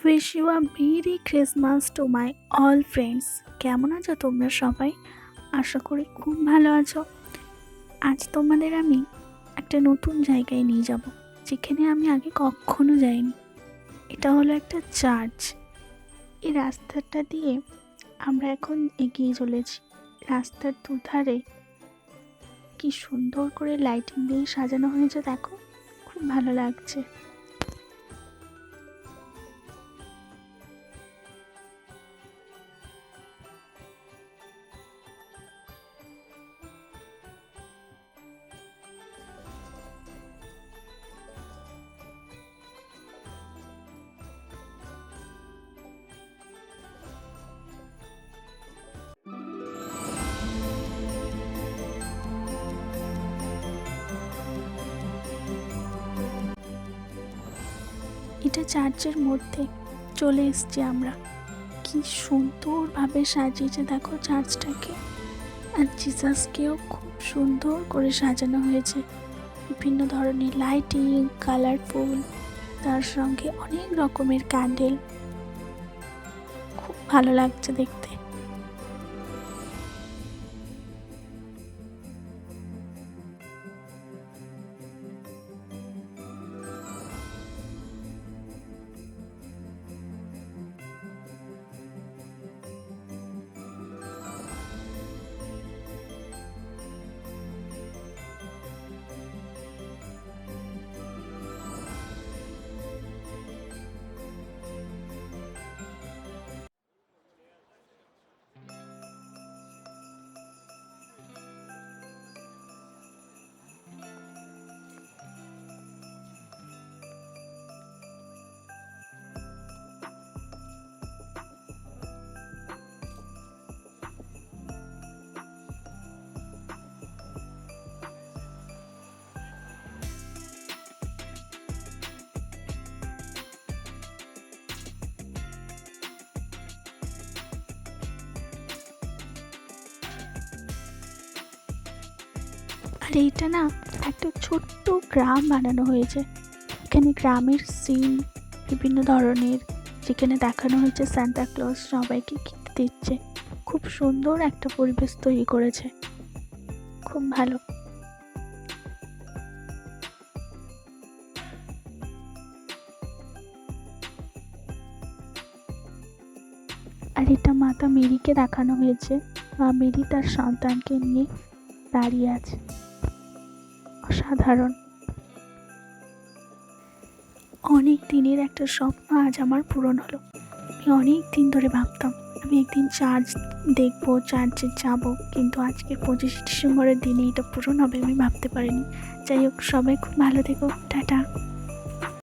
Wish you a merry Christmas to my all friends কেমন আছো তোমরা সবাই? আশা করি খুব ভালো আছো। আজ তোমাদের আমি একটা নতুন জায়গায় নিয়ে যাব, যেখানে আমি আগে কখনো যাইনি। এটা হলো একটা চার্চ এই রাস্তাটা দিয়ে আমরা এখন এগিয়ে চলেছি। রাস্তার দুধারে কি সুন্দর করে লাইটিং দিয়ে সাজানো হয়েছে, দেখো। খুব ভালো লাগছে। এটা চার্চের মধ্যে চলে এসছি আমরা। কি সুন্দরভাবে সাজিয়েছে দেখো চার্চটাকে। আর জিসাসকেও খুব সুন্দর করে সাজানো হয়েছে। বিভিন্ন ধরনের লাইটিং, কালারফুল, তার সঙ্গে অনেক রকমের ক্যান্ডেল। খুব ভালো লাগছে দেখতে। আর এইটা না একটা ছোট্ট গ্রাম বানানো হয়েছে। এখানে গ্রামের সিন বিভিন্ন ধরনের, যেখানে দেখানো হয়েছে ক্লজ সবাইকে গিফট দিচ্ছে। খুব সুন্দর একটা পরিবেশ তৈরি করেছে। খুব ভালো। আর এটা মাতা মেরিকে দেখানো হয়েছে। মা মেরি তার সন্তানকে নিয়ে দাঁড়িয়ে আছে। অসাধারণ। অনেক দিনের একটা স্বপ্ন আজ আমার পূরণ হলো। আমি অনেক দিন ধরে ভাবতাম, আমি একদিন চার্জ দেখব চার্জে যাব, কিন্তু আজকে পঁচিশে ডিসেম্বরের দিনে এটা পূরণ হবে আমি ভাবতে পারিনি। যাই হোক, সবাই খুব ভালো থেকো। টাটা।